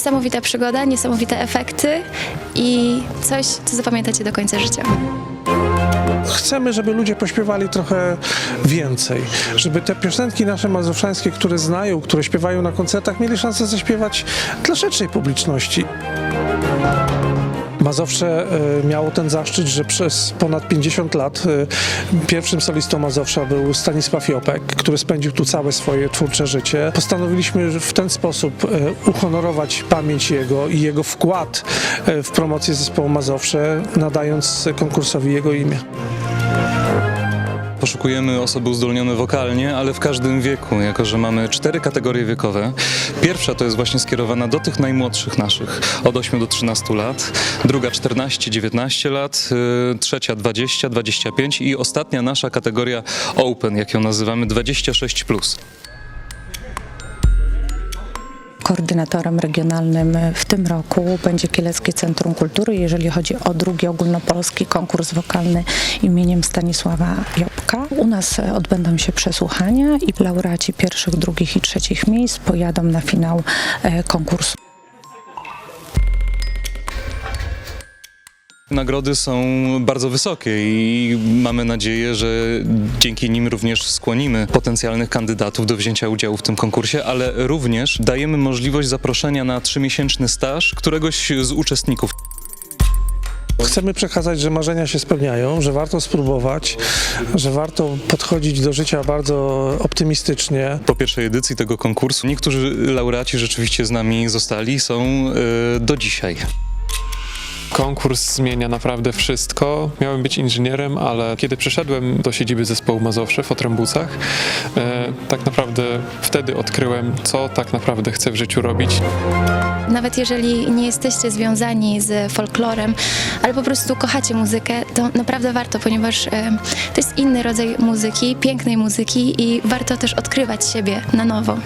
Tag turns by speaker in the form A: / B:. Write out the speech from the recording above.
A: niesamowita przygoda, niesamowite efekty i coś, co zapamiętacie do końca życia.
B: Chcemy, żeby ludzie pośpiewali trochę więcej, żeby te piosenki nasze mazowszańskie, które znają, które śpiewają na koncertach, mieli szansę zaśpiewać dla szerszej publiczności. Mazowsze e, miało ten zaszczyt, że przez ponad 50 lat e, pierwszym solistą Mazowsza był Stanisław Jopek, który spędził tu całe swoje twórcze życie. Postanowiliśmy w ten sposób e, uhonorować pamięć jego i jego wkład w promocję zespołu Mazowsze, nadając konkursowi jego imię.
C: Poszukujemy osoby uzdolnione wokalnie, ale w każdym wieku, jako że mamy cztery kategorie wiekowe. Pierwsza to jest właśnie skierowana do tych najmłodszych naszych, od 8 do 13 lat, druga 14-19 lat, y, trzecia 20-25 i ostatnia nasza kategoria Open, jak ją nazywamy, 26+.
D: Koordynatorem regionalnym w tym roku będzie Kieleckie Centrum Kultury, jeżeli chodzi o drugi ogólnopolski konkurs wokalny imieniem Stanisława Jopka. U nas odbędą się przesłuchania i laureaci pierwszych, drugich i trzecich miejsc pojadą na finał e, konkursu.
C: Nagrody są bardzo wysokie i mamy nadzieję, że dzięki nim również skłonimy potencjalnych kandydatów do wzięcia udziału w tym konkursie, ale również dajemy możliwość zaproszenia na trzymiesięczny staż któregoś z uczestników.
B: Chcemy przekazać, że marzenia się spełniają, że warto spróbować, że warto podchodzić do życia bardzo optymistycznie.
C: Po pierwszej edycji tego konkursu niektórzy laureaci rzeczywiście z nami zostali, są e, do dzisiaj.
E: Konkurs zmienia naprawdę wszystko. Miałem być inżynierem, ale kiedy przyszedłem do siedziby zespołu Mazowsze w Otrębusach, e, tak naprawdę wtedy odkryłem, co tak naprawdę chcę w życiu robić.
A: Nawet jeżeli nie jesteście związani z folklorem, ale po prostu kochacie muzykę, to naprawdę warto, ponieważ e, to jest inny rodzaj muzyki, pięknej muzyki i warto też odkrywać siebie na nowo.